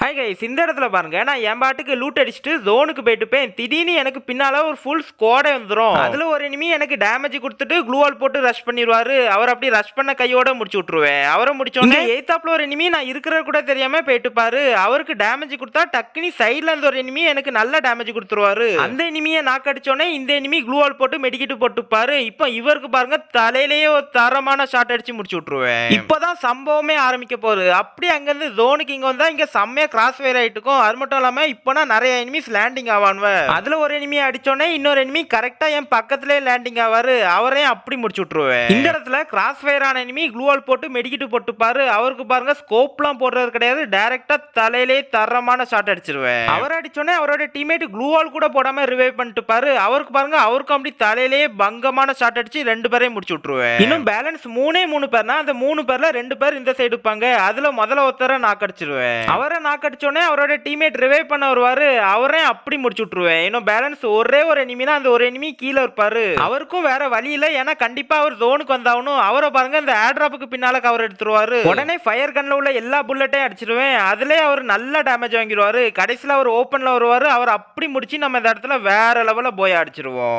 Hi guys இந்த இடத்துல பாருங்க நான் என் பாட்டுக்கு லூட் அடிச்சுட்டு ஜோனுக்கு போயிட்டுப்பேன் திடீர்னு எனக்கு பின்னால ஒரு ஃபுல் ஸ்குவாடே வந்துடும் அதுல ஒரு இனிமே எனக்கு டேமேஜ் கொடுத்துட்டு க்ளூவால் போட்டு ரஷ் பண்ணிடுவாரு அவர் அப்படி ரஷ் பண்ண கையோட முடிச்சு விட்டுருவேன். அவரை முடிச்சோன்னே எய்தாப்ல ஒரு இனிமே நான் இருக்கிற கூட தெரியாம போயிட்டு பாரு அவருக்கு டேமேஜ் கொடுத்தா டக்குனி சைடில் இருந்து ஒரு இனிமே எனக்கு நல்ல டேமேஜ் கொடுத்துருவாரு. அந்த இனிமையை நாக்கு அடிச்சோடனே இந்த இனிமி க்ளூவால் போட்டு மெடிக்கிட்டு போட்டுப்பாரு இப்போ இவருக்கு பாருங்க தலையிலேயே ஒரு தரமான ஷாட் அடிச்சு முடிச்சு விட்டுருவேன். இப்போதான் சம்பவமே ஆரம்பிக்க போகுது. அப்படி அங்கிருந்து ஜோனுக்கு இங்க வந்தா இங்க செம்மையா கிராஸ் ஃபயர் ஆயிட்டு இருக்கும் அது மட்டும் இல்லாம இப்போனா நிறைய எனிமிஸ் லேண்டிங் ஆவானுவ. அதுல ஒரு enemy அடிச்சோடனே இன்னொரு enemy கரெக்டா என் பக்கத்துலயே லேண்டிங் ஆவாரு. அவரையும் அப்படி முடிச்சு விட்டுருவேன். இந்த இடத்துல கிராஸ் ஃபயர் ஆன enemy க்ளூவால் போட்டு மெடிக்கிட்டு போட்டுப்பாரு. அவருக்கு பாருங்க ஸ்கோப்லாம் போடுறது கிடையாது. டைரக்டா தலையிலே தரமான ஷாட் அடிச்சிருவேன். அவர் அடிச்சோடனே அவரோட டீமேட் க்ளூவால் கூட போடாம ரிவைவ் பண்ணிட்டு பாரு அவருக்கு பாருங்க அவருக்கும் அப்படி தலையிலே பங்கமான ஷாட் அடிச்சு ரெண்டு பேரையும் முடிச்சு விட்டுருவேன். இன்னும் பேலன்ஸ் மூணே மூணு பேர்னா அந்த மூணு பேர்ல ரெண்டு பேர் இந்த சைடு இருப்பாங்க. அதுல முதல்ல ஒருத்தரை நாக்கடிச்சிருவேன் அவரை நாக்கடிச்சோடனே அவரோட டீமேட் ரிவைவ் பண்ண வருவாரு. அவரே அப்படி முடிச்சு விட்ருவேன் இன்னும் பேலன்ஸ் ஒரே ஒரு எனிமினா அந்த ஒரு எனிமி கீழே இருப்பார். அவருக்கும் வேற வழி இல்லை. ஏன்னா கண்டிப்பாக அவர் ஜோனுக்கு வந்தாகணும். அவரை பாருங்க இந்த ஏட்ராப்புக்கு பின்னால் கவர் எடுத்துருவாரு. உடனே ஃபயர் கன்ல உள்ள எல்லா புல்லட்டையும் அடிச்சிருவேன். அதுலேயே அவர் நல்ல டேமேஜ் வாங்கிடுவாரு. கடைசியில் அவர் ஓப்பனில் வருவார். அவர் அப்படி முடிச்சு நம்ம இந்த இடத்துல வேற லெவலில் போய் அடிச்சிருவோம்.